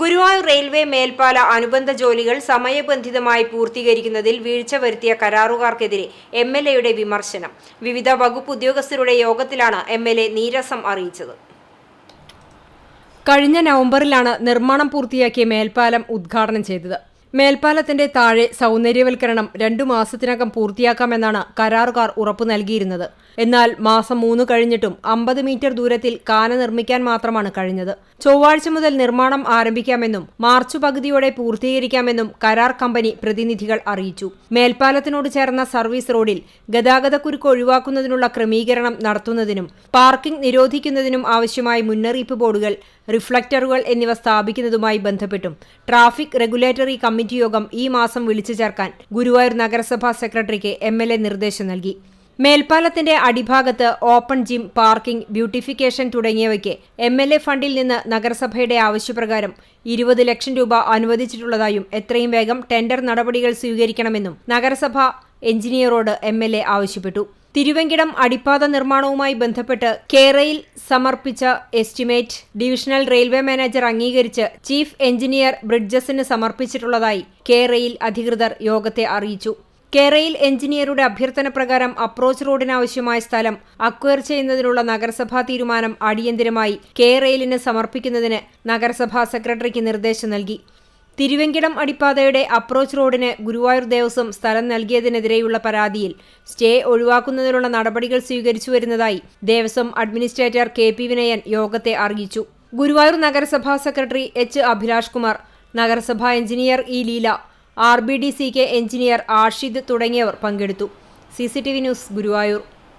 Guruvayur railway മേൽപ്പാല അനുബന്ധ ജോലികൾ സമയബന്ധിതമായി പൂർത്തീകരിക്കുന്നതിൽ വീഴ്ച വരുത്തിയ കരാറുകാർക്കെതിരെ എം എൽ എയുടെ വിമർശനം. വിവിധ വകുപ്പ് ഉദ്യോഗസ്ഥരുടെ യോഗത്തിലാണ് എം എൽ എ നീരസം അറിയിച്ചത്. കഴിഞ്ഞ നവംബറിലാണ് നിർമ്മാണം പൂർത്തിയാക്കിയ മേൽപ്പാലം ഉദ്ഘാടനം ചെയ്തത്. മേൽപ്പാലത്തിന്റെ താഴെ സൗന്ദര്യവൽക്കരണം രണ്ടു മാസത്തിനകം പൂർത്തിയാക്കാമെന്നാണ് കരാറുകാർ ഉറപ്പു നൽകിയിരുന്നത്. എന്നാൽ മാസം മൂന്ന് കഴിഞ്ഞിട്ടും അമ്പത് മീറ്റർ ദൂരത്തിൽ കാന നിർമ്മിക്കാൻ മാത്രമാണ് കഴിഞ്ഞത്. ചൊവ്വാഴ്ച മുതൽ നിർമ്മാണം ആരംഭിക്കാമെന്നും മാർച്ച് പകുതിയോടെ പൂർത്തീകരിക്കാമെന്നും കരാർ കമ്പനി പ്രതിനിധികൾ അറിയിച്ചു. മേൽപ്പാലത്തിനോട് ചേർന്ന സർവീസ് റോഡിൽ ഗതാഗതക്കുരുക്ക് ഒഴിവാക്കുന്നതിനുള്ള ക്രമീകരണം നടത്തുന്നതിനും പാർക്കിംഗ് നിരോധിക്കുന്നതിനും ആവശ്യമായ മുന്നറിയിപ്പ് ബോർഡുകൾ റിഫ്ലക്ടറുകൾ എന്നിവ സ്ഥാപിക്കുന്നതുമായി ബന്ധപ്പെട്ടും ട്രാഫിക് റെഗുലേറ്ററി കമ്മിറ്റി യോഗം ഈ മാസം വിളിച്ചു ചേർക്കാൻ ഗുരുവായൂർ നഗരസഭാ സെക്രട്ടറിക്ക് എം എൽ എ നിർദ്ദേശം നൽകി. മേൽപ്പാലത്തിന്റെ അടിഭാഗത്ത് ഓപ്പൺ ജിം പാർക്കിംഗ് ബ്യൂട്ടിഫിക്കേഷൻ തുടങ്ങിയവയ്ക്ക് എം എൽ എ ഫണ്ടിൽ നിന്ന് നഗരസഭയുടെ ആവശ്യപ്രകാരം ഇരുപത് ലക്ഷം രൂപ അനുവദിച്ചിട്ടുള്ളതായും എത്രയും വേഗം ടെൻഡർ നടപടികൾ സ്വീകരിക്കണമെന്നും നഗരസഭ എഞ്ചിനീയറോട് എം ആവശ്യപ്പെട്ടു. തിരുവെങ്കിടം അടിപ്പാത നിർമ്മാണവുമായി ബന്ധപ്പെട്ട് കേരയിൽ സമർപ്പിച്ച എസ്റ്റിമേറ്റ് ഡിവിഷണൽ റെയിൽവേ മാനേജർ അംഗീകരിച്ച് ചീഫ് എഞ്ചിനീയർ ബ്രിഡ്ജസിന് സമർപ്പിച്ചിട്ടുള്ളതായി കേരയിൽ അധികൃതർ യോഗത്തെ അറിയിച്ചു. കേരയിൽ എഞ്ചിനീയറുടെ അഭ്യർത്ഥന പ്രകാരം അപ്രോച്ച് റോഡിനാവശ്യമായ സ്ഥലം അക്വയർ ചെയ്യുന്നതിനുള്ള നഗരസഭാ തീരുമാനം അടിയന്തിരമായി കേരയിലിന് സമർപ്പിക്കുന്നതിന് നഗരസഭാ സെക്രട്ടറിക്ക് നിർദ്ദേശം നൽകി. തിരുവെങ്കിടം അടിപ്പാതയുടെ അപ്രോച്ച് റോഡിന് ഗുരുവായൂർ ദേവസ്വം സ്ഥലം നൽകിയതിനെതിരെയുള്ള പരാതിയിൽ സ്റ്റേ ഒഴിവാക്കുന്നതിനുള്ള നടപടികൾ സ്വീകരിച്ചു വരുന്നതായി Devaswom administrator K P Vinayan യോഗത്തെ അറിയിച്ചു. ഗുരുവായൂർ നഗരസഭാ സെക്രട്ടറി എച്ച് അഭിലാഷ് കുമാർ നഗരസഭാ engineer E Leela R B D C K engineer Ashid തുടങ്ങിയവർ പങ്കെടുത്തു. C C T V news Guruvayur.